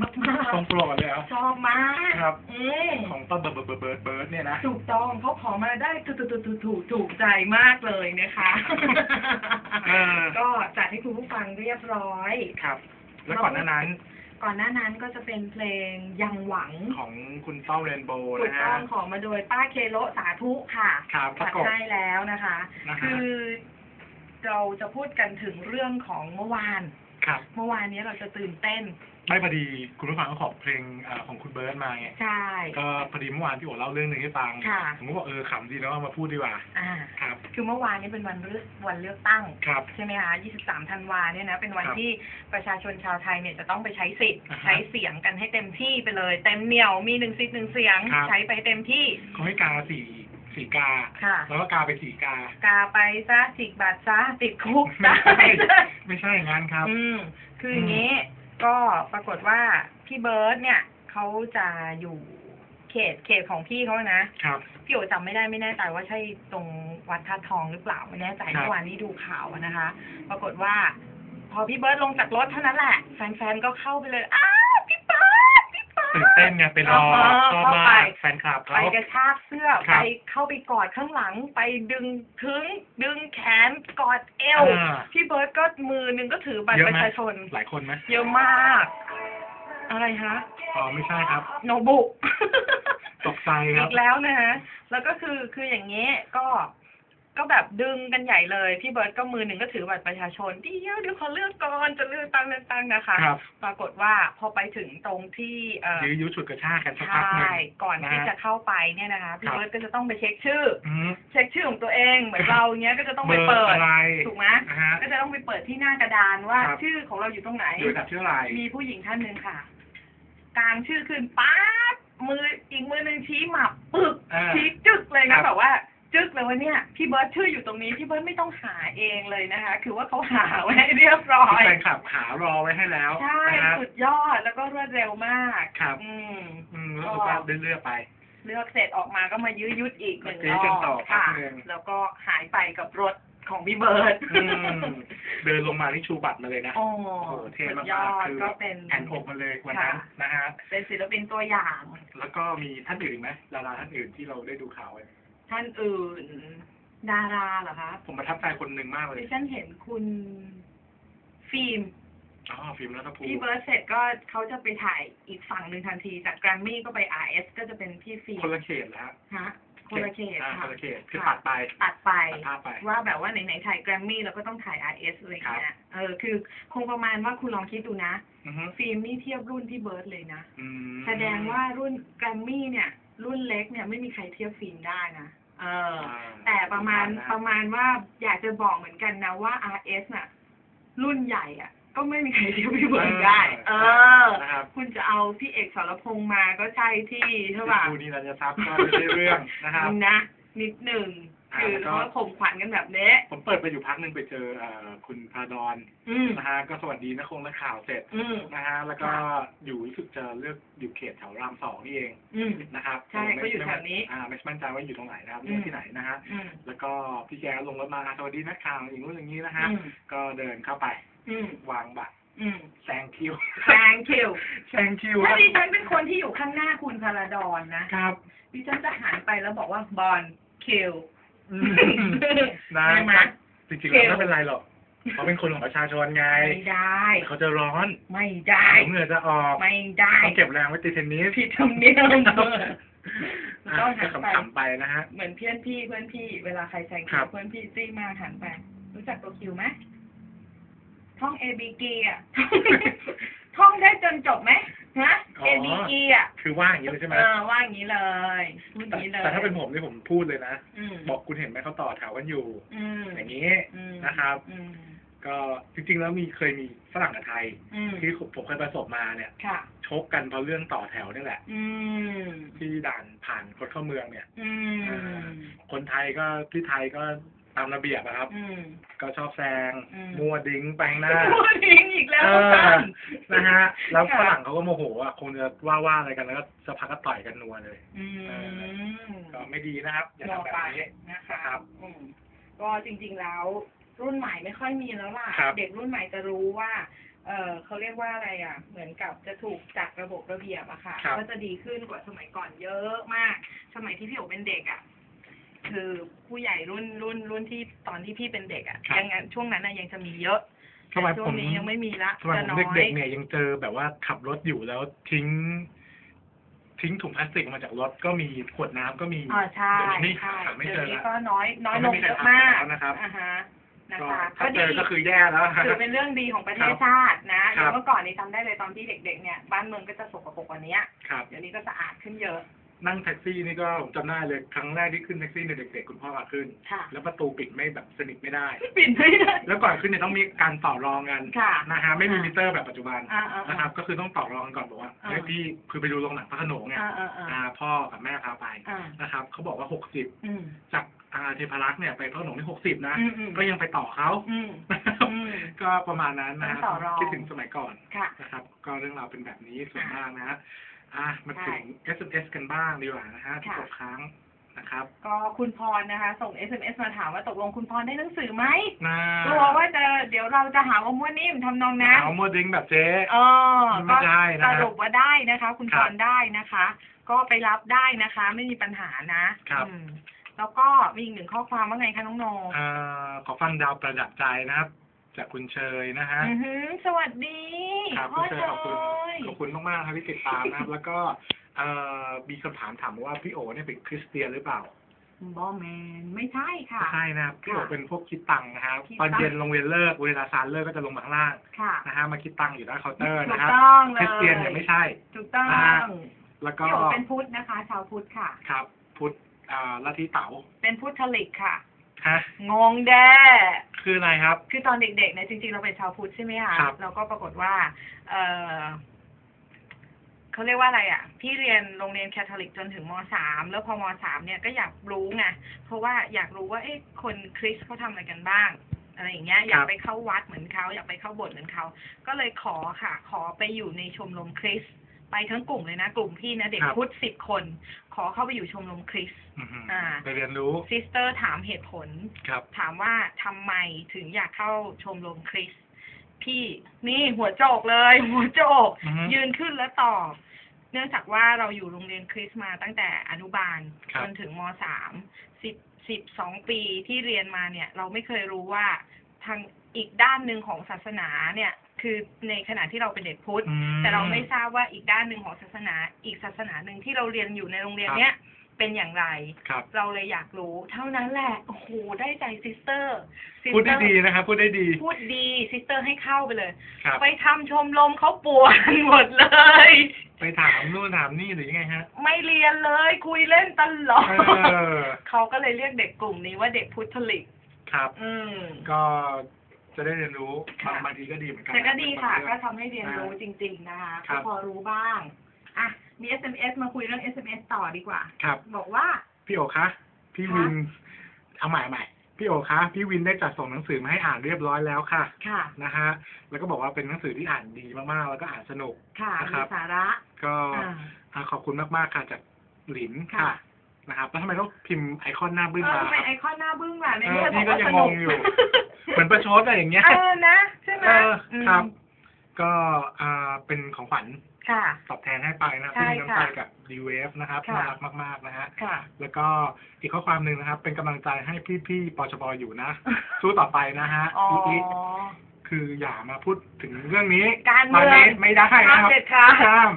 มากมากตรงโปรดเลยเหรอชอบมากครับอืมของต้นเบิร์ดเบิร์ดเบิร์ดเบิร์ดเนี่ยนะ ถูกต้องเขาขอมาได้ถูกถูกถูกถูกถูกใจมากเลยนะคะ เออ ก็จัดให้คุณผู้ฟังเรียบร้อย ครับ แล้วก่อนหน้านั้นก่อนหน้านั้นก็จะเป็นเพลงยังหวังของคุณต้อมเรนโบว์ถูกนะต้ฮะองขอมาโดยป้าเคโลสาธุค่ะครับประจัดกบ ให้แล้วนะคะ นะฮะ คือเราจะพูดกันถึงเรื่องของเมื่อวาน ครับ เมื่อวานนี้เราจะตื่นเต้น ไม่พอดีคุณผู้ฟังก็ขอเพลงอ่าของคุณเบิร์ดมาไงใช่ ก็พอดีเมื่อวานพี่โอ๋เล่าเรื่องหนึ่งให้ฟังค่ะ ผมก็บอกเออขำดีแล้วเอามาพูดดีกว่าอ่า ครับ คือเมื่อวานนี้เป็นวันเลือกวันเลือกตั้ง ครับ ใช่ไหมคะ 23 ธันวาเนี่ยนะ เป็นวันครับที่ประชาชนชาวไทยเนี่ยจะต้องไปใช้สิทธิ์ อ่าฮะใช้เสียงกันให้เต็มที่ไปเลย เต็มเหนียว มีหนึ่งสิทธิ์หนึ่งเสียง ครับ ใช้ไปเต็มที่ เขาให้กาสี่สี่กา ค่ะ แล้วก็กาไปสี่กากาไปซะจิกบาทซะติดคุกไม่ได้ใช่ไม่ใช่อย่างนั้นครับ อืม คืออย่างนี้ ก็ปรากฏว่าพี่เบิร์ตเนี่ยเขาจะอยู่เขตเขตของพี่เขานะครับ พี่โอจำไม่ได้ไม่แน่ใจว่าใช่ตรงวัดท่าทองหรือเปล่าไม่แน่ใจครับ เมื่อวานนี้ดูข่าวอะนะคะ ปรากฏว่า พอพี่เบิร์ดลงจากรถเท่านั้นแหละ แฟนๆก็เข้าไปเลยอ้าว ตื่นเต้นไงไปรอเออชอบเข้าไปมากแฟนคลับไปเขา กระชากเสื้อครัไปบ เข้าไปกอดข้างหลัง ไปดึงถึงดึงแขนกอดเอวอ่า พี่เบิร์ดก็มือหนึ่งก็ถือบัตรเยอะประไหมชาชน หลายคนไหมเยอะมาก อะไรฮะอ๋อไม่ใช่ครับ โนบุกตกใจคอีรับกแล้วนะฮะ แล้วก็คือคืออย่างนี้ก็ ก็แบบดึงกันใหญ่เลย พี่เบิร์ดก็มือหนึ่งก็ถือบัตรประชาชนเดี๋ยวเดี๋ยวขอเลือกก่อนจะเลือกตั้งเลือกตั้งนะคะ ครับ ปรากฏว่าพอไปถึงตรงที่เอ่อยื้อยุดฉุดกระชากกันสักใชพักหนึ่่งก่อนนะที่ฮะจะเข้าไปเนี่ยนะคะพี่ครับเบิร์ดก็จะต้องไปเช็คชื่อ อืม เช็คชื่อของตัวเองเหมือนเราเนี้ยก็จะต้องเบไปอร์เปิดอะไรถูกไหมนะฮะ ก็จะต้องไปเปิดที่หน้ากระดานว่าครับ ชื่อของเราอยู่ตรงไหน อยู่กับชื่ออะไรมีผู้หญิงท่านหนึ่งค่ะกลางชื่อขึ้นป๊าบมืออีกมือหนึ่งชี้หมับปึกอ่า ชี้จึกเลยครันะบแบบว่า จึกเลยว่าเนี่ยพี่เบิร์ดชื่ออยู่ตรงนี้พี่เบิร์ดไม่ต้องหาเองเลยนะคะ คือว่าเขาหาไว้ให้เรียบร้อยแฟนคลับหารอไว้ให้แล้วใช่นะฮะสุดยอดแล้วก็รวดเร็วมากครับอืม อืมแล้วก็เรื่อยๆไป เลือกเสร็จออกมาก็มายื้อยุดอีกหนึ่งก็รกรี๊ดกันอต่อบค่ะ แป๊บนึง แล้วก็หายไปกับรถของพี่เบิร์ดอืมเดินลงมาที่ชูบัตรมาเลยนะโอ้โอ้โหเท่สุมาดยอกๆดคือก็เป็นแผ่นอกมาเลยวันนั้นค่ะ นะฮะ เป็นศิลปินตัวอย่าง แล้วก็มีท่านอื่นอีกไหมดาราท่านอื่นที่เราได้ดูข่าวไว้ ท่านอื่น ดาราเหรอคะผมประทับใจคนหนึ่งมากเลยดิฉันเห็นคุณฟิล์ม อ๋อฟิล์มรัตภูพี่มิเบิร์ดเสร็จก็เขาจะไปถ่ายอีกฝั่งหนึ่งทันที จากแกรมมี่ก็ไป RS ก็จะเป็นพี่ฟิล์คนมละเขตแล้วฮะฮะคนละเขตอ่าค่ะคนละเขตคือค่ะตัดไปตัดไป ตัดภาพไป ว่าแบบว่าไหนๆถ่ายแกรมมี่เราก็ต้องถ่าย RS อะไรอย่างเงี้ยเออคือคงประมาณว่าคุณลองคิดดูนะ อือฮึฟิล์มนี่เทียบรุ่นพี่เบิร์ดเลยนะ อืมแสดงว่ารุ่นแกรมมี่เนี่ย รุ่นเล็กเนี่ยไม่มีใครเทียบฟิล์มได้นะ เอออ่าแต่ประมาณนะประมาณว่าอยากจะบอกเหมือนกันนะว่า RS น่ะ รุ่นใหญ่อะ ก็ไม่มีใครเทียบพี่เบิร์ดได้ เออ นะครับ คุณจะเอาพี่เอกสรพงษ์มาก็ใช่ที่ใช่ป่ะคู่นี้เราจะซับก็ไม่ใช่เรื่องนะครับ นะนิดหนึ่งอ่า คือแล้วก็เขาก็ข่มขวัญกันแบบนี้ผมเปิดไปอยู่พักหนึ่งไปเจอเอ่อคุณพาดอนอืม นะฮะก็สวัสดีนักคงนักข่าวเสร็จอืม นะฮะแล้วก็ค่ะอยู่รู้สึกจะเลือกอยู่เขตแถวรามสองนี่เองอืม นะครับใช่ไม่เขาอยู่แถวนี้อ่าไม่มั่นใจว่าอยู่ตรงไหนนะครับอืมเลือกที่ไหนนะฮะอืมแล้วก็พี่แกลงรถมาสวัสดีนักข่าวอย่างนู้นอย่างนี้นะฮะอืมก็เดินเข้าไปอืมวางบัตรอืมแซงคิวแซงคิวแซงคิวถ้าดิฉันเป็นคนที่อยู่ข้างหน้าคุณพาราดอนนะ ครับ ดิฉันจะหันไปแล้วบอกว่าบอลคิวอืม นะได้ไหม จริงๆแล้วไม่เป็นไรหรอกเขาเป็นคนของประชาชนไง ไม่ได้ เขาจะร้อนไม่ได้เดี๋ยวเหงื่อจะออกไม่ได้ต้องเก็บแรงไว้ตีเทนนิสผิดธรรมเนียมอะต้องหัก็นไปขำๆไปนะฮะ เหมือนเพื่อนพี่เพื่อนพี่ เวลาใครแซงครัคิวบเพื่อนพี่จี้มากหันไป รู้จักตัวคิวไหมท่อง A B G อะ ท่องได้จนจบไหม ฮะ A B G อะคือว่าอย่างนี้เลยใช่ไหมเออว่าอย่างนี้เลยพูดอแต่ย่างนี้เลยแต่ถ้าเป็นผมนี่ผมพูดเลยนะ อืมบอกคุณเห็นไหมเขาต่อแถวกันอยู่ อืมอย่างนี้ อืมนะครับ อืมก็จริงๆแล้วมีเคยมีฝรั่งกับไทย อืมที่ผมเคยประสบมาเนี่ย ค่ะ ชกกันเพราะเรื่องต่อแถวนี่แหละ อืมที่ด่านผ่านคนเข้าเมืองเนี่ย อืม คนไทยก็ที่ไทยก็ ตามระเบียบอะครับ อืม ก็ชอบแซงอืม มัวดิ้งไปข้างหน้า พูดทิ้งอีกแล้วเอท่าอนนะฮะ แล้วค่ะฝรั่งเขาก็โมโหอะคงจะว่าว่าอะไรกันแล้วก็สักพักก็ต่อยกันนัวเลย อืมก็ไม่ดีนะครับ อย่าต่อทำแบบไปนี้ นะคะครับอืมก็จริงๆแล้วรุ่นใหม่ไม่ค่อยมีแล้วล่ะ ครับ เด็กรุ่นใหม่จะรู้ว่า เออเขาเรียกว่าอะไรอะ เหมือนกับจะถูกจัดระบบระเบียบอะค่ะ ครับ ก็จะดีขึ้นกว่าสมัยก่อนเยอะมาก สมัยที่พี่โอเป็นเด็กอะ คือผู้ใหญ่รุ่นรุ่นรุ่นที่ตอนที่พี่เป็นเด็กอะยังงั้นช่วงนั้นน่ะยังจะมีเยอะสมัยแต่ช่ผวงมนี้ยังไม่มีละสมัยจะผมน้อยเด็กๆเนี่ยยังเจอแบบว่าขับรถอยู่แล้วทิ้ง ทิ้งถุงพลาสติกมาจากรถก็มีขวดน้ำก็มีอ่าใช่เดี๋ยวนี้ใช่หาไม่เจเดี๋ยอวนี้ละก็น้อยน้อยก็ลไม่งมีใครเยอะทำมากแล้วนะครับ อ่าฮะนะก็คะถ้าเจอก็คือแย่แล้ว ถือเป็นเรื่องดีของประเทศชาตินะอครัย่างบเมื่อก่อนนี้จำได้เลยตอนที่เด็ก ๆ เนี่ยบ้านเมืองก็จะสกปรกกว่านี้ครับ เดี๋ยวนี้ก็สะอาดขึ้นเยอะ นั่งแท็กซี่นี่ก็ผมจำได้เลยครั้งแรกที่ขึ้นแท็กซี่เนี่ยเด็กๆคุณพ่อพาขึ้น ค่ะ แล้วประตูปิดไม่แบบสนิทไม่ได้ ปิดไม่ได้ แล้วก่อนขึ้นเนี่ยต้องมีการต่อรองกันค่ะนะฮะไม่มีมิเตอร์แบบปัจจุบันอ่าอ่านะคอ่ารับก็คือต้องต่อรองกันก่อนบอกว่าอ่า เฮ้ยพี่คือไปดูโรงหนังพระโขนงไงอ่าอ่าอ่าอ่าพ่อกับแม่พาไปอ่านะครับเขาบอกว่าหกสิบอืม จากอาเทพารักษ์เนี่ยไปพระโขนงนี่หกสิบนะ อืมอืม ก็ยังไปต่อเขาอืม อืม ก็ประมาณนั้นนะครัต้องต่อรอง คิดถึงสมัยก่อนค่ะ นะครับ ก็เรื่องราวเป็นแบบนี้ส่วนค่ะมากนะฮะ อะมาถึง SMS กันบ้างดีกว่านะฮะที่ค่ะตกค้างนะครับ ก็คุณพรนะคะ ส่ง SMS มาถามว่าตกลงคุณพรได้หนังสือไหมน่ากลัวว่าจะเดี๋ยวเราจะหาว่ามั่วนิ่มทำนองนั้นเอาโมดริงแบบเจ๊เออไม่ก็ได้นะสรุปว่าได้นะคะ คุณคพรับรได้นะคะ ก็ไปรับได้นะคะ ไม่มีปัญหานะครับ อืมแล้วก็มีอีกหนึ่งข้อความว่าไงคะน้องโน อ่าขอฟังดาวประดับใจนะครับ จากคุณเชยนะฮะ อือหือสวัสดีครับพ่อคุณเชเชยขอบคุณยขอบคุณมากๆครับที่ติดตามนะครับ แล้วก็เอ่อมีคำถามถามว่าพี่โอเนี่ยเป็นคริสเตียนหรือเปล่าบอแมนไม่ใช่ค่ะ ไม่ใช่นะครับพี่โอเป็นพวกคิดตังค์นะครับคิดตตัองค์นเย็นโรงเรียนเลิกเวลาซานเลิกก็จะลงมาข้างล่างค่ะนะฮะมาคิดตังค์อยู่หน้าเคาน์เตอร์ถูนะกครับต้องเลคยริสเตียนเนี่ยไม่ใช่ ถูกต้องนะฮะ แล้วก็พี่โอเป็นพุทธนะคะ ชาวพุทธค่ะ ครับพุทธอ่าลัทธิเต๋าเป็นพุทธลิกค่ะ ฮะงงแด้ คืออะไรครับ คือตอนเด็กๆเนี่ยจริงๆเราเป็นชาวพุทธใช่ไหมคะครับ เราก็ปรากฏว่า เออเขาเรียกว่าอะไรอะ พี่เรียนโรงเรียนแคทอลิกจนถึงมสามแล้วพอมสามเนี่ยก็อยากรู้ไงเพราะว่าอยากรู้ว่าเอ๊ะคนคริสต์เขาทำอะไรกันบ้าง อะไรอย่างเงี้ย อยากไปเข้าวัดเหมือนเขาอยากไปเข้าโบสถ์เหมือนเขาก็เลยขอค่ะ ขอไปอยู่ในชมรมคริสต์ ไปทั้งกลุ่มเลยนะ กลุ่มพี่นะเด็กครับ พุทธสิบคน ขอเข้าไปอยู่ชมรมคริสต์ อื้อหืออ่า ไปเรียนรู้ซิสเตอร์ถามเหตุผล ครับ ถามว่าทำไมถึงอยากเข้าชมรมคริสต์พี่นี่หัวโจกเลย หัวโจก อือฮึยืนขึ้นแล้วตอบ เนื่องจากว่าเราอยู่โรงเรียนคริสต์มาตั้งแต่อนุบาลครับ จนถึงมสามสิบสิบสองปีที่เรียนมาเนี่ย เราไม่เคยรู้ว่าทางอีกด้านหนึ่งของศาสนาเนี่ย คือในขณะที่เราเป็นเด็กพุทธ อืม แต่เราไม่ทราบว่าอีกด้านหนึ่งของศาสนา อีกศาสนาหนึ่งที่เราเรียนอยู่ในโรงเรียนเนี้ยเป็นอย่างไร ครับ เราเลยอยากรู้ เท่านั้นแหละโอ้โหได้ใจซิสเตอร์พูดได้ดีนะครับ พูดได้ดีพูดดีซิสเตอร์ให้เข้าไปเลย ครับ ไปทำชมรมเขาปวดหมดเลย ไปถามนู่นถามนี่หรือยังไงฮะ ไม่เรียนเลยคุยเล่นตลอดเออ เขาก็เลยเรียกเด็กกลุ่มนี้ว่าเด็กพุทธลิก ครับ อืม ก็ จะได้เรียนรู้ค่ะบางบางทีก็ดีเหมือนกันแต่ก็ดีค่ะบางก็เรื่องทำให้เรียนรู้จริง ๆ นะคะครัก็บ พอรู้บ้าง อะ มี SMS มาคุยเรื่อง SMS ต่อดีกว่า ครับ บอกว่า พี่โอคะ พี่คะวิน เอาใหม่ใหม่ พี่โอคะ พี่วินได้จัดส่งหนังสือมาให้อ่านเรียบร้อยแล้วค่ะ ค่ะ นะฮะ แล้วก็บอกว่าเป็นหนังสือที่อ่านดีมากๆ แล้วก็อ่านสนุก ค่ะ นะครัมีบ สาระก็อ่า อ่าขอบคุณมากๆค่ะจากหลินค่ะ ค่ะ นะครับแล้วทำไมต้องพิมพ์ไอคอนหน้าบึ้งเออมาทำไมไอคอนหน้าบึ้งล่ะในเอเมื่ออพี่บอกก็ว่ายัสงนุงกงอยู่ เหมือนประชดอะไรอย่างเงี้ยเออนะ ใช่ไหมเออมครับก็อ่าเป็นของขวัญค่ะ ตอบแทนให้ไปนะครับใช่ที่มีน้ำใจค่ะกับดีเวฟนะครับค่ะ น่ารักมาก ๆ นะฮะ ค่ะ แล้วก็อีกข้อความหนึ่งนะครับ เป็นกำลังใจให้พี่ๆปชบอยู่นะ สู้ต่อไปนะฮะอ๋ออีกคืออย่ามาพูดถึงเรื่องนี้การตอนเมืองนี้ไม่ได้นะคห้ามรับเด็ดขาด ห้าม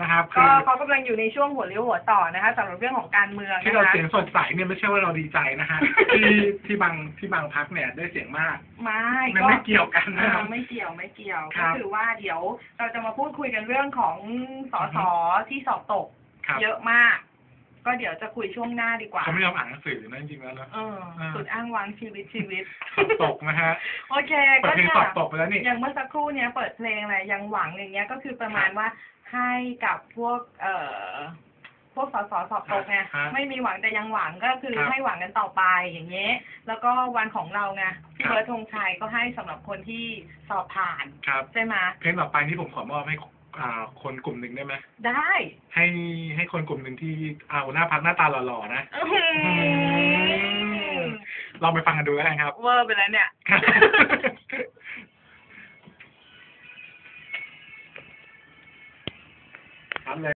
นะครับก็คือเขากำลังอยู่ในช่วงหัวเลี้ยวหัวต่อนะคะสำหรับเรื่องของการเมืองที่นะเราคะเสียงสดใสเนี่ยไม่ใช่ว่าเราดีใจนะฮะที่ที่บางที่บางพักเนี่ยได้เสียงมากไม่มันไม่เกี่ยวกันนะครับอ่าไม่เกี่ยวไม่เกี่ยวครัก็บ คือว่าเดี๋ยวเราจะมาพูดคุยกันเรื่องของสสที่สอบตก ครับ เยอะมาก ก็เดี๋ยวจะคุยช่วงหน้าดีกว่าเขาไม่ยอมอ่านหนังสือนะจริงๆแล้วนะเอออ่าสุดอ้างว้างชีวิตชีวิตสอบตกนะฮะโอเคเปิก็ดเพลงสอค่ะบตกไปแล้วนี่อย่างเมื่อสักครู่เนี้ยเปิดเพลงอะไรยังหวังอย่างเงี้ยก็คือประมาณว่าให้กับพวกเอ่อพวกสสสอบตกไงฮะไม่มีหวังแต่ยังหวังก็คือครับให้หวังกันต่อไปอย่างเงี้ยแล้วก็วันของเราไงพี่ครับเบิร์ดธงชัยก็ให้สำหรับคนที่สอบผ่านครับใช่ไหมเพลงต่อไปนี่ผมขอมอบให้ อ่า คนกลุ่มหนึ่งได้ไหมได้ให้ให้คนกลุ่มหนึ่งที่เอาหน้าพักหน้าตาหล่อๆนะอื้อหือลอไปฟังกันดูแล้วกันครับ เวอร์ไปแล้วเนี่ย ครับเลย